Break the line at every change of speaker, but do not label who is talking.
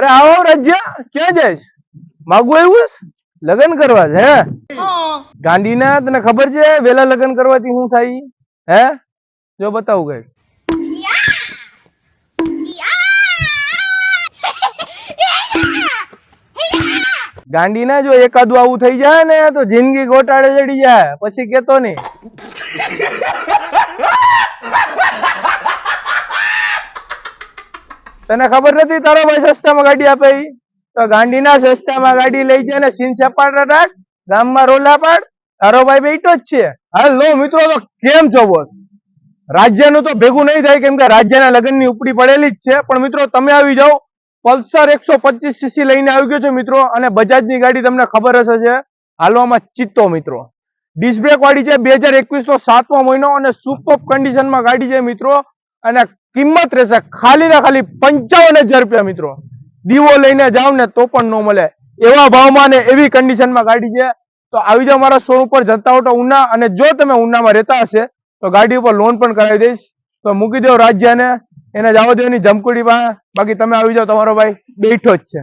અરે આવો રાજ્ય, ક્યાં જઈશ? માગું આવ્યું લગ્ન કરવા છે, હે? ગાંધીના તને ખબર છે વેલા લગ્ન કરવાથી શું થાય? હે? જો બતાવું કઈ. ગાંધીના જો એકાદું આવું થઈ જાય ને, તો જિંદગી ગોટાળે ચડી જાય. પછી કેતો નહીં. તને ખબર નથી તારો ભાઈ સસ્તામાં ગાડી આપે તો ગાંધીના સસ્તામાં ગાડી લઈ જાય ને સીન સપાટ રાખ, ગામમાં રોલા પાડ, તારો ભાઈ બેઠો જ છે. હાલો મિત્રો, તો કેમ છો બોસ? રાજ્યનું તો ભેગું નહીં થાય કેમ કે રાજ્યના લગ્નની ઉપડી પડેલી જ છે. પણ મિત્રો, તમે આવી જાઓ. પલ્સર એકસો પચીસ સીસી લઈને આવી ગયો છે મિત્રો, અને બજાજની ગાડી તમને ખબર હશે છે હાલવામાં ચિત્તો મિત્રો. ડિસ્બ્રેક વાળી છે, બે હજાર એકવીસ નો સાતમો મહિનો અને સુપર કન્ડિશનમાં ગાડી છે મિત્રો. અને કિંમત રહેશે ખાલી ને ખાલી પંચાવન હજાર રૂપિયા મિત્રો. દીવો લઈને જાવ ને તો પણ ન મળે. એવા ભાવમાં ને એવી કન્ડિશનમાં ગાડી છે. તો આવી જાઓ મારા શોરૂમ પર જતા હો ઉના અને જો તમે ઉનામાં રહેતા હશે તો ગાડી ઉપર લોન પણ કરાવી દઈશ. તો મૂકી દો રાજ્યને. એને જવા દો એની જમકુડી પાસે બાકી તમે આવી જાઓ, તમારો ભાઈ બેઠો જ છે.